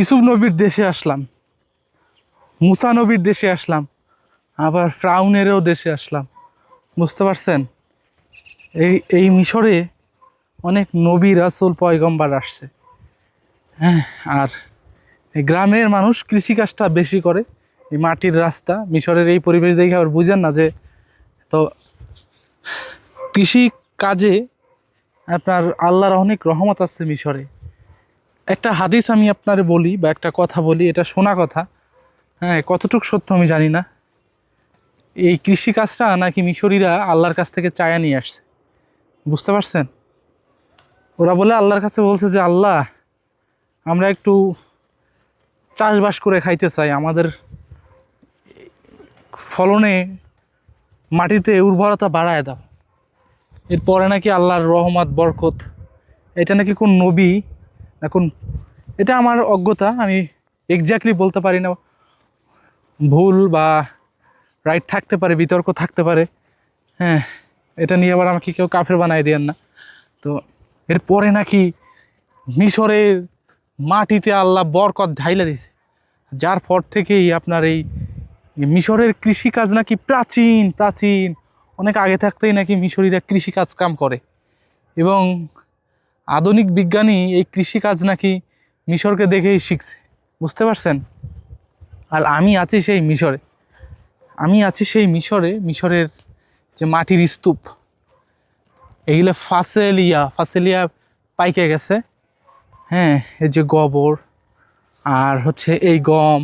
ইসুফ নবীর দেশে আসলাম, মুসা নবীর দেশে আসলাম, আবার ফ্রাউনেরও দেশে আসলাম। বুঝতে পারছেন? এই এই মিশরে অনেক নবী, রাসুল, পয়গম্বার আসছে। হ্যাঁ আর গ্রামের মানুষ কৃষিকাজটা বেশি করে। এই মাটির রাস্তা, মিশরের এই পরিবেশ দেখে আবার বুঝেন না যে তো কৃষি কাজে আপনার আল্লাহর অনেক রহমত আছে মিশরে। একটা হাদিস আমি আপনারে বলি বা একটা কথা বলি, এটা শোনা কথা। হ্যাঁ কতটুকু সত্য আমি জানি না। এই কৃষিকাজটা নাকি মিশরীরা আল্লাহর কাছ থেকে চায়া নিয়ে আসছে। বুঝতে পারছেন? ওরা বলে আল্লাহর কাছে বলছে যে, আল্লাহ, আমরা একটু চাষবাস করে খাইতে চাই। আমাদের ফলনে মাটিতে উর্বরতা বাড়ায় দাও। এরপরে নাকি আল্লাহর রহমত, বরকত, এটা নাকি কোন নবী না কোন এটা আমার অজ্ঞতা, আমি এক্স্যাক্টলি বলতে পারি না। ভুল বা রাইট থাকতে পারে, বিতর্ক থাকতে পারে হ্যাঁ এটা নিয়ে আবার আমাকে কেউ কাফের বানাই দেন না। তো এরপরে নাকি মিশরের মাটিতে আল্লাহ বরকত ঢাইলে দিছে। যার পর থেকেই আপনার এই মিশরের কৃষিকাজ নাকি প্রাচীন প্রাচীন। অনেক আগে থাকতেই নাকি মিশরীরা কৃষিকাজ কাম করে। এবং আধুনিক বিজ্ঞানী এই কৃষিকাজ নাকি মিশরকে দেখেই শিখছে, বুঝতে পারছেন? আর আমি আছি সেই মিশরে। আমি আছি সেই মিশরে, মিশরের যে মাটির স্তূপ। এইগুলো ফাসেলিয়া ফাসেলিয়া পাইকে গেছে। হ্যাঁ এই যে গোবর, আর হচ্ছে এই গম,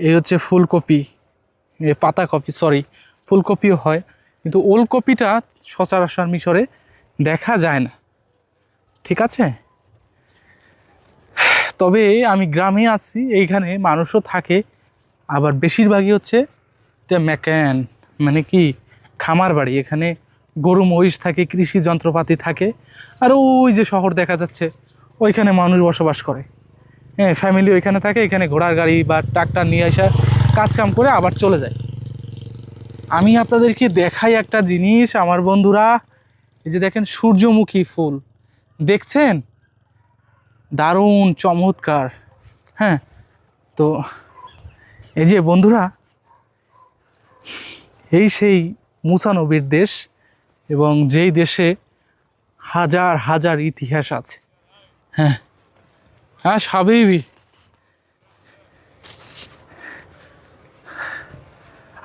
এই হচ্ছে ফুলকপি এ পাতাকপি সরি ফুলকপিও হয়। কিন্তু ওলকপিটা সচরাচর মিশরে দেখা যায় না। ঠিক আছে? তবে আমি গ্রামে আছি, এইখানে মানুষও থাকে, আবার বেশিরভাগই হচ্ছে ম্যাকান মানে কি, খামার বাড়ি। এখানে গরু, মহিষ থাকে, কৃষি যন্ত্রপাতি থাকে, আর ওই যে শহর দেখা যাচ্ছে, ওইখানে মানুষ বসবাস করে। হ্যাঁ ফ্যামিলি ওইখানে থাকে, এখানে ঘোড়ার গাড়ি বা ট্রাক্টর নিয়ে আসা কাজ কাম করে আবার চলে যায়। আমি আপনাদেরকে দেখাই একটা জিনিস, আমার বন্ধুরা, এই যে দেখেন সূর্যমুখী ফুল। দেখছেন? দারুণ, চমৎকার। হ্যাঁ তো এই যে বন্ধুরা, এই সেই মুসানবীর দেশ এবং যেই দেশে হাজার হাজার ইতিহাস আছে। হ্যাঁ হ্যাঁ হাবিবি।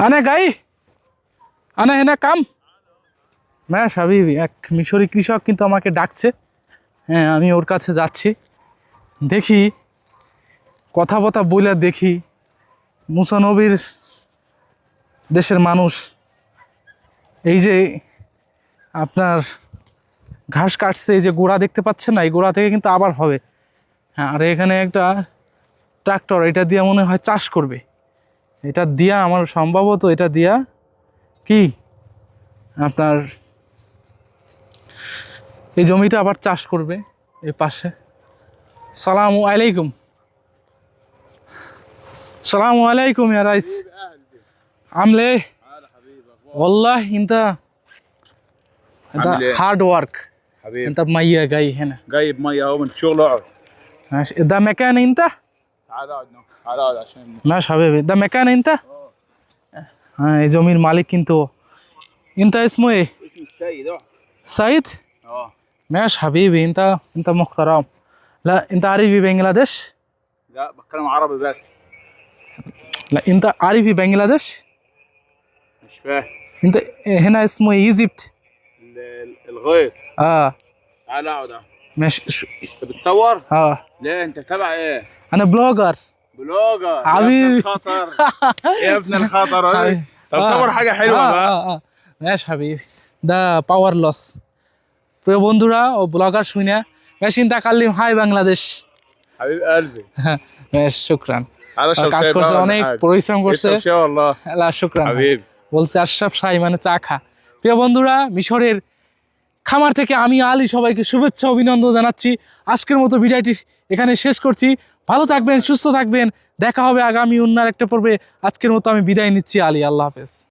আনে গাই, আনে হেনা কাম। হ্যাঁ হাবিবি, এক মিশরি কৃষক কিন্তু আমাকে ডাকছে। হ্যাঁ আমি ওর কাছে যাচ্ছি। দেখি কথা বথা বইলা দেখি মুসানবীর দেশের মানুষ। এই যে আপনার ঘাস কাটছে, এই যে গোড়া দেখতে পাচ্ছেন না, এই গোড়া থেকে কিন্তু আবার হবে। হ্যাঁ আর এখানে একটা ট্রাক্টর, এটা দিয়ে মনে হয় চাষ করবে। এটা দিয়া আমার সম্ভবত এটা দিয়া কি? আপনার এই জমিটা আবার চাষ করবে এই পাশে সালামু আলাইকুম সালামু আলাইকুম ইয়া রাইস আমলে والله انت انت عامل ايه؟ هارد ورك حبيبي انت بمية جاي هنا جايب ميه اهو من الشغل اقعد ماشي ده مكان انت تعال اقعد هنا. تعال اقعد عشان ماشي حبيبي ده مكان انت হ্যাঁ এই জমির মালিক কিন্তু انت اسمه ايه اسم السيد اقعد سعيد اه ماشي حبيبي انت انت محترم لا انت عارفي بنجلاديش؟ لا بتكلم عربي بس. لا انت عارفي بنجلاديش؟ مش فاهم. انت هنا اسمه ايجيبت؟ ال- ال- الغيط. آه. تعال اقعد اهو. ماشي شو- انت بتصور؟ آه. ليه انت تبع إيه؟ أنا بلوجر. بلوجر. يا حبيبي. ابن الخطر. يا ابن الخطر؟ طب آه. صور حاجة حلوة آه بقى. آه آه. ماشي حبيبي. ده باور لوس প্রিয় বন্ধুরা ও ব্লগার শুনে মেশিন তাকাল্লিম হাই বাংলাদেশ। শুক্রান। কাজ করছে অনেক পরিশ্রম করছে। শুক্রান। বলছে আশরাফ মানে চা খা। প্রিয় বন্ধুরা মিশরের খামার থেকে আমি আলী সবাইকে শুভেচ্ছা অভিনন্দন জানাচ্ছি। আজকের মতো ভিডিওটি এখানে শেষ করছি। ভালো থাকবেন সুস্থ থাকবেন। দেখা হবে আগামী অন্যার একটা পর্বে। আজকের মতো আমি বিদায় নিচ্ছি আলী। আল্লাহ হাফেজ।